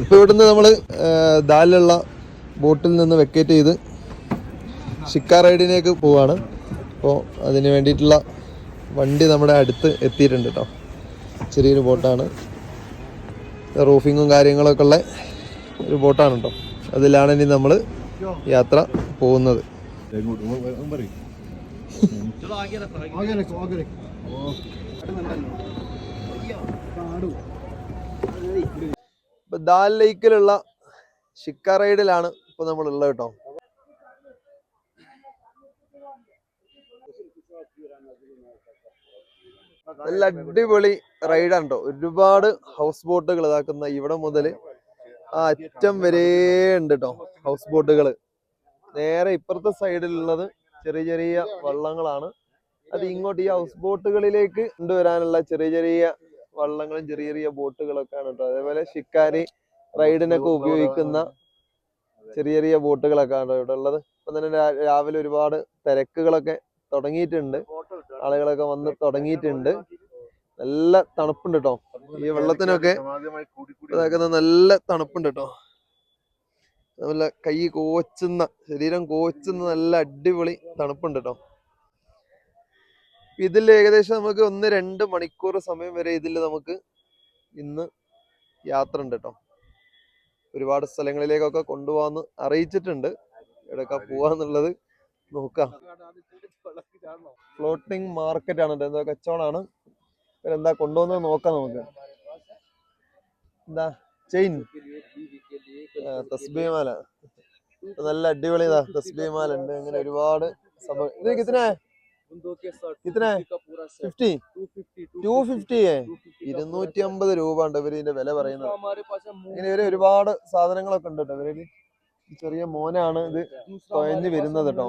ഇപ്പോൾ ഇവിടുന്ന് നമ്മൾ ദാലിലുള്ള ബോട്ടിൽ നിന്ന് വെക്കേറ്റ് ചെയ്ത് ഷിക്ക റൈഡിനേക്ക് പോവാണ്. അപ്പോൾ അതിന് വേണ്ടിയിട്ടുള്ള വണ്ടി നമ്മുടെ അടുത്ത് എത്തിയിട്ടുണ്ട് കേട്ടോ ചെറിയൊരു ബോട്ടാണ്. റൂഫിങ്ങും കാര്യങ്ങളൊക്കെ ഉള്ള ഒരു ബോട്ടാണ് കേട്ടോ അതിലാണ് ഇനി നമ്മൾ യാത്ര പോകുന്നത്. ഇപ്പൊ ദാൽ ലേക്കിലുള്ള ഷിക്ക റൈഡിലാണ് ഇപ്പൊ നമ്മൾ ഉള്ളത് കേട്ടോ. നല്ല അടിപൊളി റൈഡാണ് കേട്ടോ. ഒരുപാട് ഹൗസ് ബോട്ടുകൾ ഇതാക്കുന്ന ഇവിടെ മുതൽ ആ അറ്റം വരെ ഉണ്ട് കേട്ടോ ഹൗസ് ബോട്ടുകൾ. നേരെ ഇപ്പുറത്തെ സൈഡിലുള്ളത് ചെറിയ ചെറിയ വള്ളങ്ങളാണ്. അത് ഇങ്ങോട്ട് ഈ ഹൗസ് ബോട്ടുകളിലേക്ക് കൊണ്ടുവരാനുള്ള ചെറിയ ചെറിയ വള്ളങ്ങളും ചെറിയ ചെറിയ ബോട്ടുകളൊക്കെ ആണ് കേട്ടോ അതേപോലെ ഷിക്കാരി റൈഡിനൊക്കെ ഉപയോഗിക്കുന്ന ചെറിയ ചെറിയ ബോട്ടുകളൊക്കെ ആണ് ഇവിടെ ഉള്ളത്. ഇപ്പൊ തന്നെ രാവിലെ ഒരുപാട് തിരക്കുകളൊക്കെ തുടങ്ങിയിട്ടുണ്ട്. ആളുകളൊക്കെ വന്ന് തുടങ്ങിയിട്ടുണ്ട്. നല്ല തണുപ്പുണ്ട് കേട്ടോ. ഈ വെള്ളത്തിനൊക്കെ ഇതാക്കുന്ന നല്ല തണുപ്പുണ്ട് കേട്ടോ നല്ല കൈ കോച്ചുന്ന ശരീരം കോച്ചുന്ന നല്ല അടിപൊളി തണുപ്പുണ്ട് കേട്ടോ ഇതിൽ ഏകദേശം നമുക്ക് ഒന്ന് രണ്ട് മണിക്കൂർ സമയം വരെ ഇതിൽ നമുക്ക് ഇന്ന് യാത്ര ഉണ്ട് കേട്ടോ ഒരുപാട് സ്ഥലങ്ങളിലേക്കൊക്കെ കൊണ്ടുപോകാന്ന് അറിയിച്ചിട്ടുണ്ട്. എവിടെയൊക്കെ പോവാന്നുള്ളത് നോക്കാം. ഫ്ലോട്ടിംഗ് മാർക്കറ്റ് ആണ് എന്താ എന്തോ കച്ചവടമാണ് ഇവരെന്താ കൊണ്ടുവന്നത് നോക്കാം നമുക്ക്. എന്താ? ചെയിൻ. തസ്ബിമാല നല്ല അടിപൊളി തസ്ബീമാല ഉണ്ട് അങ്ങനെ ഒരുപാട് സംഭവം ഇത് കിത്തന കിത്തന ഫിഫ്റ്റി ടു ഫിഫ്റ്റി ഇരുന്നൂറ്റി അമ്പത് രൂപ ഉണ്ട് ഇവര് ഇതിന്റെ വില പറയുന്നത് ഇങ്ങനെ ഇവര് ഒരുപാട് സാധനങ്ങളൊക്കെ ഉണ്ട് കേട്ടോ ഇവരില് ഈ ചെറിയ മോനാണ് ഇത് തുഴഞ്ഞു വരുന്നത് കേട്ടോ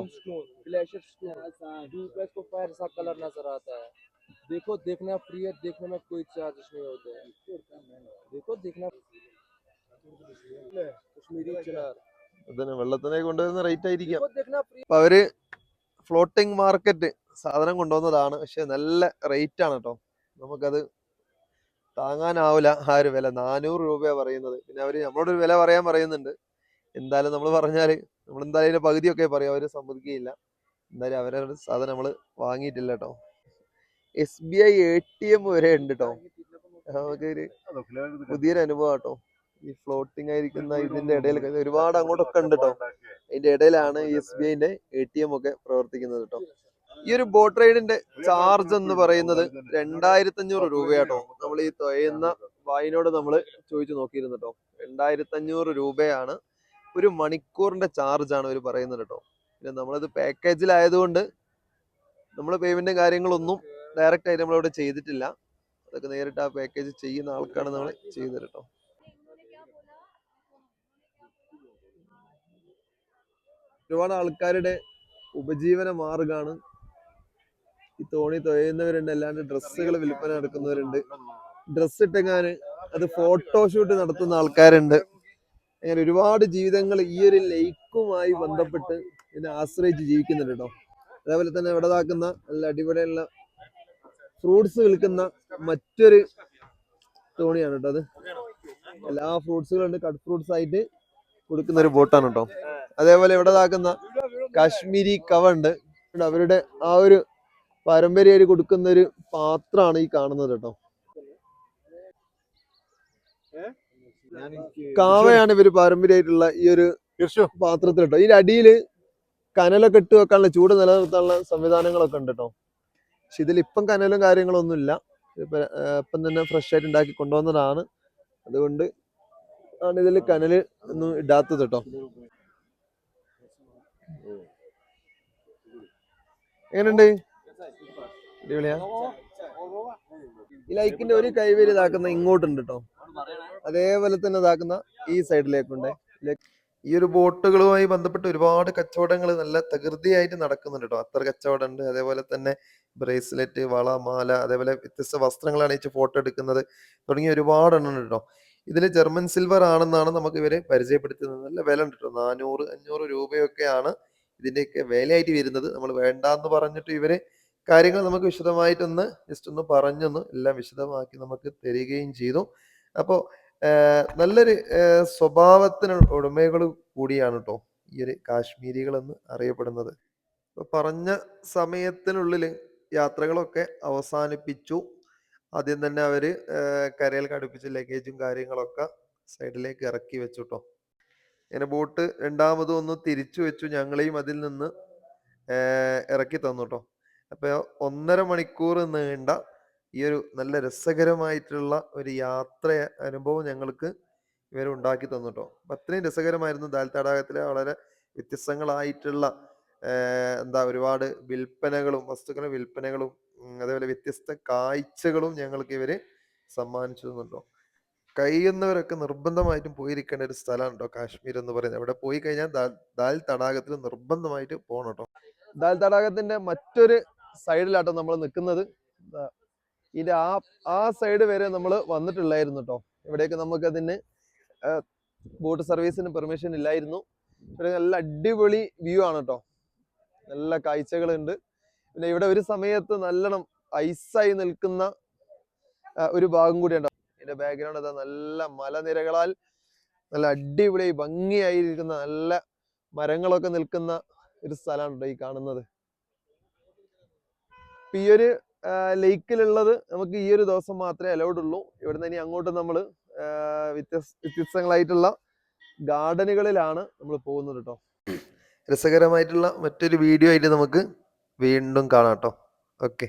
कलर नजर आता है देखो देखना फ्री है देखने में कोई चार्जेस नहीं होते हैं देखो देखना कश्मीरी चिनार അതിന് വെള്ളത്തിനെ കൊണ്ടുവരുന്ന റേറ്റ് ആയിരിക്കാം देखो देखना फ्री അപ്പൊ അവര് ഫ്ലോട്ടിംഗ് മാർക്കറ്റ് സാധനം കൊണ്ടുവന്നതാണ്. പക്ഷെ നല്ല റേറ്റ് ആണ് കേട്ടോ നമുക്കത് താങ്ങാനാവില്ല ആ ഒരു വില. നാനൂറ് രൂപയാണ് പറയുന്നത്. പിന്നെ അവർ നമ്മളോട് ഒരു വില പറയാൻ പറയുന്നുണ്ട്. എന്തായാലും നമ്മൾ പറഞ്ഞാൽ നമ്മൾ എന്തായാലും പകുതിയൊക്കെ പറയും. അവർ സമ്മതിക്കുകയില്ല. എന്തായാലും അവരുടെ സാധനം നമ്മൾ വാങ്ങിയിട്ടില്ല കേട്ടോ S B I A T M വരെ ഉണ്ട് കേട്ടോ നമുക്കൊരു പുതിയൊരു അനുഭവം കേട്ടോ ഈ ഫ്ലോട്ടിംഗ് ആയിരിക്കുന്ന ഇതിന്റെ ഇടയിൽ ഒരുപാട് അങ്ങോട്ടൊക്കെ ഉണ്ട് കേട്ടോ അതിന്റെ ഇടയിലാണ് എസ് ബി ഐന്റെ എ ടി എം ഒക്കെ പ്രവർത്തിക്കുന്നത് കേട്ടോ ഈ ഒരു ബോട്ട് റൈഡിന്റെ ചാർജ് എന്ന് പറയുന്നത് രണ്ടായിരത്തി അഞ്ഞൂറ് രൂപയാട്ടോ നമ്മൾ ഈ തുഴയുന്ന വായിനോട് നമ്മൾ ചോദിച്ചു നോക്കിയിരുന്നു കേട്ടോ രണ്ടായിരത്തി അഞ്ഞൂറ് രൂപയാണ് ഒരു മണിക്കൂറിന്റെ ചാർജ് ആണ് അവർ പറയുന്നത് കേട്ടോ പിന്നെ നമ്മളിത് പാക്കേജിലായതുകൊണ്ട് നമ്മൾ പേയ്മെന്റും കാര്യങ്ങളൊന്നും ഡയറക്റ്റ് ആയിട്ട് നമ്മളിവിടെ ചെയ്തിട്ടില്ല. അതൊക്കെ നേരിട്ട് ആ പാക്കേജ് ചെയ്യുന്ന ആൾക്കാണ് നമ്മൾ ചെയ്തത് കേട്ടോ ഒരുപാട് ആൾക്കാരുടെ ഉപജീവന മാർഗാണ് ഈ തോണി തുഴയുന്നവരുണ്ട് അല്ലാണ്ട് ഡ്രസ്സുകൾ വിൽപ്പന നടക്കുന്നവരുണ്ട്. ഡ്രസ്സ് ഇട്ടെങ്ങാന് അത് ഫോട്ടോഷൂട്ട് നടത്തുന്ന ആൾക്കാരുണ്ട്. അങ്ങനെ ഒരുപാട് ജീവിതങ്ങൾ ഈ ഒരു ലേക്കുമായി ബന്ധപ്പെട്ട് ഇതിനെ ആശ്രയിച്ച് ജീവിക്കുന്നുണ്ട് കേട്ടോ. അതേപോലെ തന്നെ ഇവിടെ താക്കുന്ന നല്ല അടിപൊളിയുള്ള ഫ്രൂട്ട്സ് വിൽക്കുന്ന മറ്റൊരു തോണിയാണ് കേട്ടോ അത്. എല്ലാ ഫ്രൂട്ട്സുകളുണ്ട് കട്ട് ഫ്രൂട്ട്സ് ആയിട്ട് കൊടുക്കുന്ന ഒരു ബോട്ടാണ് കേട്ടോ. അതേപോലെ ഇവിടെ താക്കുന്ന കാശ്മീരി കവ ഉണ്ട്. അവരുടെ ആ ഒരു പാരമ്പര്യമായിട്ട് കൊടുക്കുന്ന ഒരു പാത്രമാണ് ഈ കാണുന്നത് കേട്ടോ. കാവയാണ് ഇവർ പാരമ്പര്യമായിട്ടുള്ള ഈ ഒരു പാത്രത്തിൽ കേട്ടോ. ഇതിന്റെ അടിയിൽ കനലൊക്കെ ഇട്ട് വെക്കാനുള്ള ചൂട് നിലനിർത്താനുള്ള സംവിധാനങ്ങളൊക്കെ ഉണ്ട് കേട്ടോ. പക്ഷെ ഇതിൽ ഇപ്പം കനലും കാര്യങ്ങളൊന്നും ഇല്ല ഇപ്പൊ തന്നെ ഫ്രഷ് ആയിട്ട് ഉണ്ടാക്കി കൊണ്ടുവന്നതാണ്. അതുകൊണ്ട് ആണ് ഇതിൽ കനൽ ഒന്നും ഇടാത്തത് കേട്ടോ. എങ്ങനെയുണ്ട്? അടിപൊളിയാ? ഈ ലൈക്കിന്റെ ഒരു കൈവേലി ഇതാക്കുന്ന ഇങ്ങോട്ടുണ്ട് കേട്ടോ അതേപോലെ തന്നെ ഇതാക്കുന്ന ഈ സൈഡിലേക്കുണ്ട്. ഈ ഒരു ബോട്ടുകളുമായി ബന്ധപ്പെട്ട് ഒരുപാട് കച്ചവടങ്ങൾ നല്ല തകൃതിയായിട്ട് നടക്കുന്നുണ്ട് കേട്ടോ അത്ര കച്ചവടം ഉണ്ട് അതേപോലെ തന്നെ ബ്രേസ്ലെറ്റ് വള മാല അതേപോലെ വ്യത്യസ്ത വസ്ത്രങ്ങളാണ് അണിയിച്ച് ഫോട്ടോ എടുക്കുന്നത്. തുടങ്ങിയ ഒരുപാട് എണ്ണം ഉണ്ട് കേട്ടോ ഇതിൽ ജർമ്മൻ സിൽവർ ആണെന്നാണ് നമുക്ക് ഇവരെ പരിചയപ്പെടുത്തുന്നത്. നല്ല വില ഉണ്ട് കേട്ടോ നാനൂറ് അഞ്ഞൂറ് രൂപയൊക്കെയാണ് ഇതിന്റെയൊക്കെ വിലയായിട്ട് വരുന്നത്. നമ്മൾ വേണ്ടാന്ന് പറഞ്ഞിട്ട് ഇവർ കാര്യങ്ങൾ നമുക്ക് വിശദമായിട്ടൊന്ന് ജസ്റ്റ് ഒന്ന് പറഞ്ഞൊന്ന് എല്ലാം വിശദമാക്കി നമുക്ക് തരികയും ചെയ്തു. അപ്പോൾ നല്ലൊരു സ്വഭാവത്തിന് ഉടമകൾ കൂടിയാണ് കേട്ടോ ഈ ഒരു കാശ്മീരികൾ എന്ന് അറിയപ്പെടുന്നത്. ഇപ്പൊ പറഞ്ഞ സമയത്തിനുള്ളിൽ യാത്രകളൊക്കെ അവസാനിപ്പിച്ചു. ആദ്യം തന്നെ അവർ കരയിൽ കടുപ്പിച്ച് ലഗേജും കാര്യങ്ങളൊക്കെ സൈഡിലേക്ക് ഇറക്കി വെച്ചു കേട്ടോ ഇങ്ങനെ ബോട്ട് രണ്ടാമതും ഒന്ന് തിരിച്ചു വെച്ചു ഞങ്ങളെയും അതിൽ നിന്ന് ഇറക്കി തന്നു ട്ടോ. അപ്പൊ ഒന്നര മണിക്കൂർ നീണ്ട ഈ ഒരു നല്ല രസകരമായിട്ടുള്ള ഒരു യാത്ര അനുഭവം ഞങ്ങൾക്ക് ഇവർ ഉണ്ടാക്കി തന്നു കേട്ടോ അപ്പൊ അത്രയും രസകരമായിരുന്നു ദാൽ തടാകത്തിലെ വളരെ വ്യത്യസ്തങ്ങളായിട്ടുള്ള എന്താ ഒരുപാട് വിൽപ്പനകളും വസ്തുക്കളുടെ വിൽപ്പനകളും അതേപോലെ വ്യത്യസ്ത കാഴ്ചകളും ഞങ്ങൾക്ക് ഇവർ സമ്മാനിച്ചു തന്നുണ്ടോ കഴിയുന്നവരൊക്കെ നിർബന്ധമായിട്ടും പോയിരിക്കേണ്ട ഒരു സ്ഥലമാണ് കേട്ടോ കാശ്മീർ എന്ന് പറയുന്നത്. അവിടെ പോയി കഴിഞ്ഞാൽ ദാൽ തടാകത്തിൽ നിർബന്ധമായിട്ട് പോകണം കേട്ടോ ദാൽ തടാകത്തിന്റെ മറ്റൊരു സൈഡിലാട്ടോ നമ്മൾ നിൽക്കുന്നത് ദാ ഇതിന്റെ ആ ആ സൈഡ് വരെ നമ്മൾ വന്നിട്ടുള്ളായിരുന്നു കേട്ടോ ഇവിടേക്ക് നമുക്ക് അതിന് ബോട്ട് സർവീസിന് പെർമിഷൻ ഇല്ലായിരുന്നു. ഇവിടെ നല്ല അടിപൊളി വ്യൂ ആണ് കേട്ടോ നല്ല കാഴ്ചകളുണ്ട്. പിന്നെ ഇവിടെ ഒരു സമയത്ത് നല്ലോണം ഐസായി നിൽക്കുന്ന ഒരു ഭാഗം കൂടി ഉണ്ടാവും ബാക്ക്ഗ്രൗണ്ട് അതാ നല്ല മലനിരകളാൽ നല്ല അടിപൊളി ഭംഗിയായിരിക്കുന്ന നല്ല മരങ്ങളൊക്കെ നിൽക്കുന്ന ഒരു സ്ഥലമാണ് ഈ കാണുന്നത്. ഇപ്പൊ ഈ ഒരു ലേക്കിലുള്ളത് നമുക്ക് ഈ ഒരു ദിവസം മാത്രമേ അലൗഡ് ഉള്ളൂ. ഇവിടുന്ന് ഇനി അങ്ങോട്ട് നമ്മൾ വ്യത്യസ്ത വ്യത്യസ്തങ്ങളായിട്ടുള്ള ഗാർഡനുകളിലാണ് നമ്മൾ പോകുന്നത് കേട്ടോ രസകരമായിട്ടുള്ള മറ്റൊരു വീഡിയോ ആയിട്ട് നമുക്ക് വീണ്ടും കാണാം കേട്ടോ ഓക്കെ.